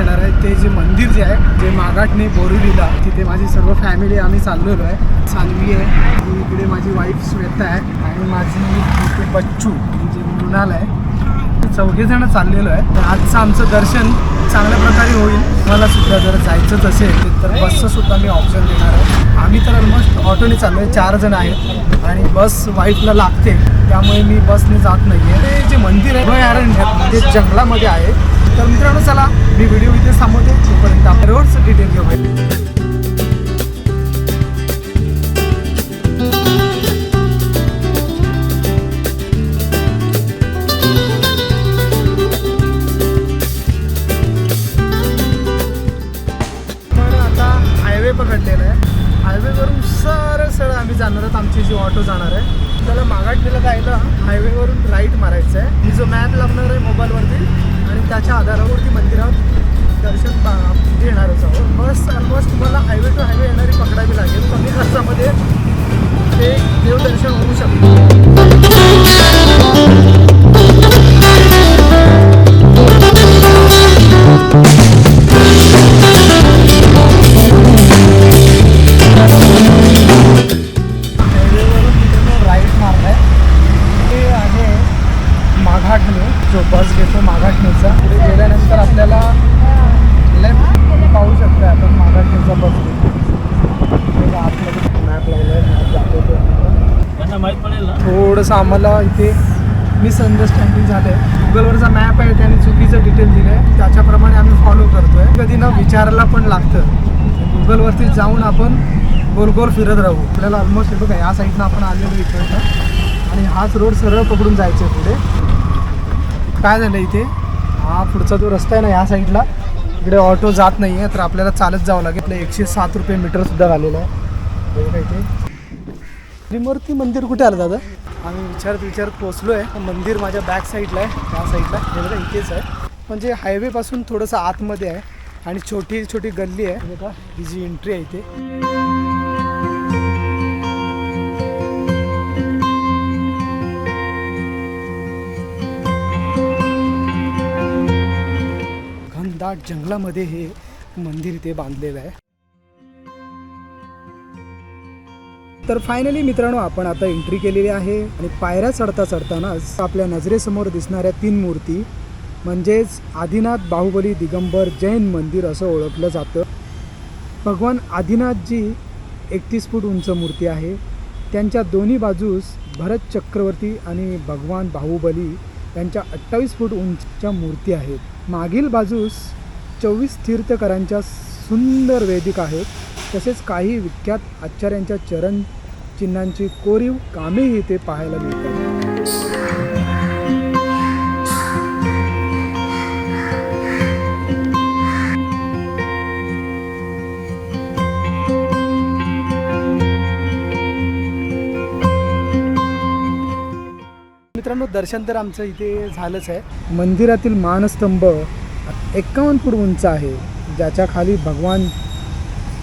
संपूर्ण आहे ते जे मंदिर जे आहे जे मागाटने बोरिवलीला तिथे माझी सर्व फॅमिली आम्ही चाललेलो आहे. सानवी आहे आणि इकडे माझी वाईफ श्वेता आहे आणि माझी इथे बच्चू म्हणजे मृणाल आहे. चौघे जण चाललेलो आहे. तर आजचं आमचं दर्शन चांगल्या प्रकारे होईल. मला सुद्धा जर जायचंच असेल तर बसचं सुद्धा मी ऑप्शन देणार आहे. आम्ही तर ऑलमोस्ट ऑटोने चाललो आहे चार जण आहेत. आणि बस वाईफला लागते त्यामुळे मी बसने जात नाही आहे ते जे मंदिर आहे अभयारण्यात म्हणजे जंगलामध्ये आहे तर मित्रांनो चला मी व्हिडिओ इथे थांबवते. तोपर्यंत आपण रोडचं डिटेल घेऊ पकडलेलं आहे. हायवेवरून सरळ सरळ आम्ही जाणार आहोत. आमची जी ऑटो जाणार आहे त्याला मागाटलेला जायला हायवेवरून राईट मारायचं आहे. मी जो मॅप लागणार आहे मोबाईलवरती आणि त्याच्या आधारावरती मंदिरात दर्शन पा- घेणारच आहोत बस ऑलमोस्ट तुम्हाला हायवे टू हायवे येणारी पकडावी लागेल. कमी खर्चामध्ये ते देवदर्शन होऊ शकतं. जो बस घेतो माघाटणेचा पुढे गेल्यानंतर आपल्याला लेफ्ट पाहू शकतो आपण माघाटणेचा बस घेतो आतमध्ये मॅप मॅप दाखवतो त्यांना माहीत पडेल ना? थोडंसं आम्हाला इथे मिसअंडरस्टँडिंग झालं आहे गुगलवरचा मॅप आहे त्याने चुकीचं डिटेल दिलं आहे त्याच्याप्रमाणे आम्ही फॉलो करतो आहे कधी ना विचारायला पण लागतं. गुगलवरती जाऊन आपण गोल गोल फिरत राहू. आपल्याला ऑलमोस्ट हे बघा या साईडनं आपण आलेलो इकडं आणि हाच रोड सरळ पकडून जायचं आहे पुढे. काय झालं इथे? हा पुढचा जो रस्ता आहे ना ह्या साईडला इकडे ऑटो जात नाही आहे तर आपल्याला चालत जावं लागेल. आपलं एकशे सात रुपये मीटरसुद्धा झालेलं आहे. बघा इथे. त्रिमूर्ती मंदिर कुठे आलं दादा? आम्ही विचारत विचारत पोचलो आहे मंदिर माझ्या बॅक साईडला आहे त्या साईडला हे बघा इथेच आहे. म्हणजे हायवेपासून थोडंसं आतमध्ये आहे आणि छोटी छोटी गल्ली आहे. बघा ही जी एंट्री आहे इथे. जंगलामध्ये हे मंदिर इथे बांधलेलं आहे. तर फायनली मित्रांनो आपण आता एंट्री केलेली आहे आणि पायऱ्या चढता चढतानाच आपल्या नजरेसमोर दिसणाऱ्या तीन मूर्ती म्हणजेच आदिनाथ बाहुबली दिगंबर जैन मंदिर असं ओळखलं जातं. भगवान आदिनाथजी एकतीस फूट उंच मूर्ती आहे. त्यांच्या दोन्ही बाजूस भरत चक्रवर्ती आणि भगवान बाहुबली यांच्या अठ्ठावीस फूट उंचच्या मूर्ती आहेत. मागील बाजूस चोवीस तीर्थकरांच्या सुंदर वेदिका आहेत. तसेच काही विख्यात आचार्यांच्या चरण चिन्हांची कोरीव कामेही इथे पाहायला मिळतात. मित्रांनो दर्शन तर आमचं इथे झालंच आहे. मंदिरातील मानस्तंभ एक्कावन्न फूट उंच आहे. ज्याच्या खाली भगवान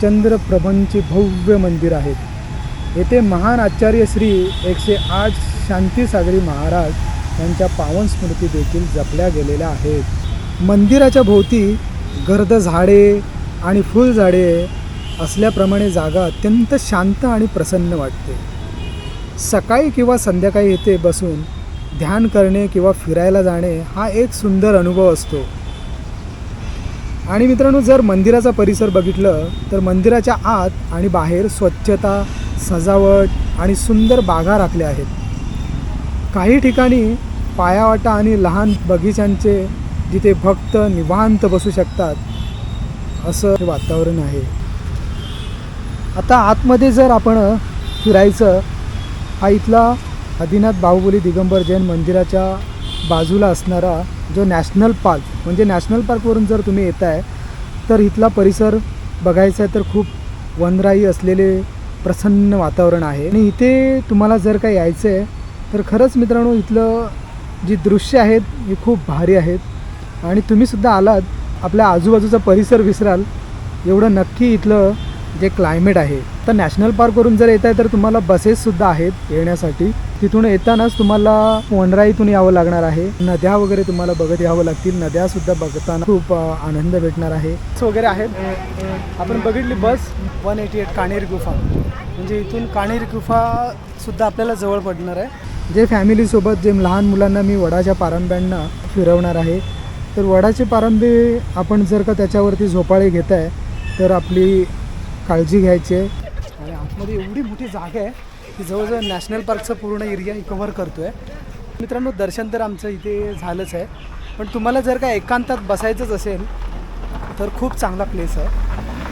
चंद्रप्रभंचे भव्य मंदिर आहेत येथे महान आचार्य श्री एकशे आठ शांतीसागरी महाराज यांच्या पावन स्मृती देखील जपल्या गेलेल्या आहेत. मंदिराच्या भोवती गर्द झाडे आणि फुलझाडे असल्याप्रमाणे जागा अत्यंत शांत आणि प्रसन्न वाटते. सकाळी किंवा संध्याकाळी येथे बसून ध्यान करणे किंवा फिरायला जाणे हा एक सुंदर अनुभव असतो. आणि मित्रांनो जर मंदिराचा परिसर बघितलं तर मंदिराच्या आत आणि बाहेर स्वच्छता सजावट आणि सुंदर बागा राखल्या आहेत. काही ठिकाणी पायावाटा आणि लहान बगीचांचे जिथे भक्त निवांत बसू शकतात असं वातावरण आहे. आता आतमध्ये जर आपण फिरायचं हा इथला आदिनाथ बाहुबली दिगंबर जैन मंदिराच्या बाजूला असणारा जो नॅशनल पार्क म्हणजे नॅशनल पार्कवरून जर तुम्ही येत आहे तर इथला परिसर बघायचा आहे तर खूप वनराई असलेले प्रसन्न वातावरण आहे. आणि इथे तुम्हाला जर काही यायचं आहे तर खरंच मित्रांनो इथलं जी दृश्य आहेत ही खूप भारी आहेत. आणि तुम्हीसुद्धा आलात आपल्या आजूबाजूचा परिसर विसराल. एवढं नक्की इथलं जे क्लायमेट आहे. तर नॅशनल पार्कवरून जर येत आहे तर तुम्हाला बसेससुद्धा आहेत येण्यासाठी. तिथून येतानाच तुम्हाला वनरा इथून यावं लागणार आहे. नद्या वगैरे तुम्हाला बघत यावं लागतील. नद्यासुद्धा बघताना खूप आनंद भेटणार आहे. वगैरे आहेत. आपण बघितली bus one eighty eight Kanheri गुफा. म्हणजे इथून काणेरी गुफासुद्धा आपल्याला जवळ पडणार आहे. जे फॅमिलीसोबत जे लहान मुलांना मी वडाच्या पारंब्यांना फिरवणार आहे. तर वडाचे पारंबे आपण जर का त्याच्यावरती झोपाळे घेत आहे तर आपली काळजी घ्यायची आहे. आणि आतमध्ये एवढी मोठी जागा आहे की जवळजवळ नॅशनल पार्कचं पूर्ण एरिया कव्हर करतो आहे मित्रांनो दर्शन तर आमचं इथे झालंच आहे. पण तुम्हाला जर का एकांतात बसायचंच असेल तर खूप चांगला प्लेस आहे.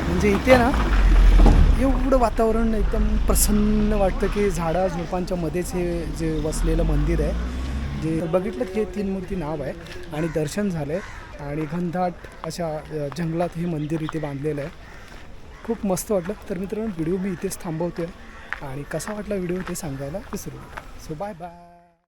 म्हणजे इथे ना एवढं वातावरण एकदम प्रसन्न वाटतं की झाडा झुडपांच्या मध्येच हे जे वसलेलं मंदिर आहे. जे बघितलं की हे तीन मूर्ती नाव आहे आणि दर्शन झालं आहे आणि घनदाट अशा जंगलात हे मंदिर इथे बांधलेलं आहे. खूप मस्त वाटलं. तर मित्रांनो व्हिडिओ मी इथेच थांबवतो आहे आणि कसा वाटला व्हिडिओ ते सांगायला विसरू नका. So bye bye